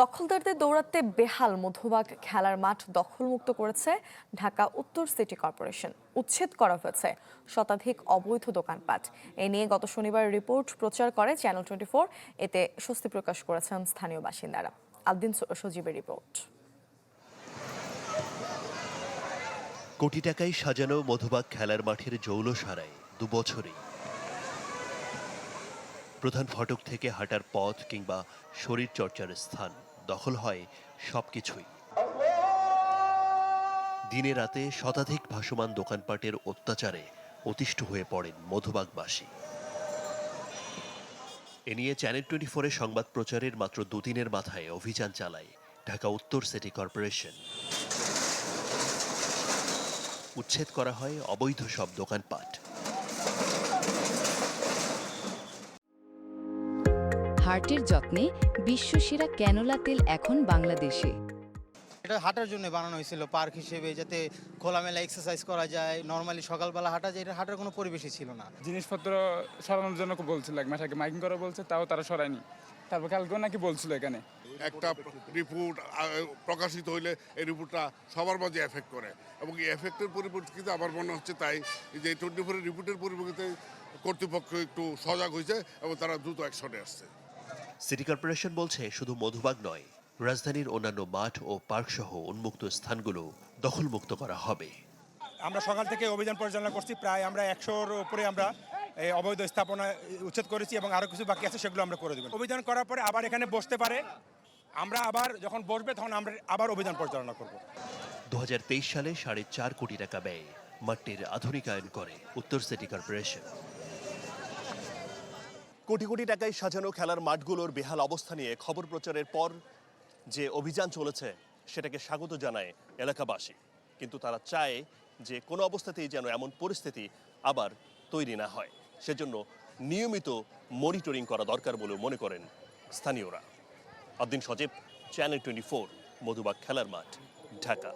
দখলদারদের দৌড়াতে বেহাল মধুবাগ খেলার মাঠ দখলমুক্ত করেছে ঢাকা উত্তর সিটি কর্পোরেশন। উচ্ছেদ করা হয়েছে শতাধিক অবৈধ দোকানপাট। এ নিয়ে গত শনিবার রিপোর্ট প্রচার করে চ্যানেল টোয়েন্টি ফোর এতে স্বস্তি প্রকাশ করেছেন স্থানীয় বাসিন্দারা। আলদিন সজীবের রিপোর্ট। কোটি টাকায় সাজানো মধুবাগ খেলার মাঠের জৌলসারায় দু বছরেই। প্রধান ফটক থেকে হাঁটার পথ কিংবা শরীর চর্চার স্থান। দখল হয় সবকিছুই। দিনে রাতে শতাধিক ভাসমান দোকানপাটের অত্যাচারে অতিষ্ঠ হয়ে পড়েন মধুবাগবাসী। এ নিয়ে চ্যানেল টোয়েন্টি ফোরের সংবাদ প্রচারের মাত্র দুদিনের মাথায় অভিযান চালায় ঢাকা উত্তর সিটি কর্পোরেশন। উচ্ছেদ করা হয় অবৈধ সব দোকানপাট। হার্টের যত্নে বিশ্বসেরা ক্যানোলা তেল এখন বাংলাদেশে। এটা হাঁটার জন্য বানানো হয়েছিল পার্ক হিসেবে যাতে খোলামেলা এক্সারসাইজ করা যায় নর্মালি সকালবেলা হাঁটা যায় এটা হাঁটার কোনো পরিবেশই ছিল না। জিনিসপত্র সরানোর জন্য বলছিল এক মাইকিং করা বলছে তাও তারা সরায়নি। তারপর কালকেও নাকি বলছিল এখানে। একটা রিপোর্ট প্রকাশিত হইলে এই রিপোর্টটা সবার মাঝে এফেক্ট করে। এবং এই এফেক্টের পরিপ্রেক্ষিতে আমার মনে হচ্ছে তাই যে টোয়েন্টি ফোরের রিপোর্টের পরিপ্রেক্ষিতে কর্তৃপক্ষ একটু সজাগ হয়েছে এবং তারা দ্রুত অ্যাকশনে আসছে। সিটি কর্পোরেশন বলছে শুধু মধুবাগ নয় রাজধানীর অন্যান্য মাঠ ও পার্ক সহ উন্মুক্ত স্থানগুলো দখলমুক্ত করা হবে। আমরা সকাল থেকে অভিযান পরিচালনা করছি প্রায় আমরা একশোর উপরে আমরা অবৈধ স্থাপনা উচ্ছেদ করেছি এবং আরও কিছু বাকি আছে সেগুলো আমরা করে দেবো। অভিযান করার পরে আবার এখানে বসতে পারে আমরা আবার যখন বসবে তখন আমরা আবার অভিযান পরিচালনা করব। দু হাজার তেইশ সালে সাড়ে চার কোটি টাকা ব্যয়ে মাঠটির আধুনিকায়ন করে উত্তর সিটি কর্পোরেশন। কোটি কোটি টাকায় সাজানো খেলার মাঠগুলোর বেহাল অবস্থা নিয়ে খবর প্রচারের পর যে অভিযান চলেছে, সেটাকে স্বাগত জানায় এলাকাবাসী। কিন্তু তারা চায় যে কোনো অবস্থাতেই যেন এমন পরিস্থিতি আবার তৈরি না হয়। সেজন্য নিয়মিত মনিটরিং করা দরকার বলেও মনে করেন স্থানীয়রা। Abdin Sajib channel twenty four Madhubag খেলার মাঠ, ঢাকা।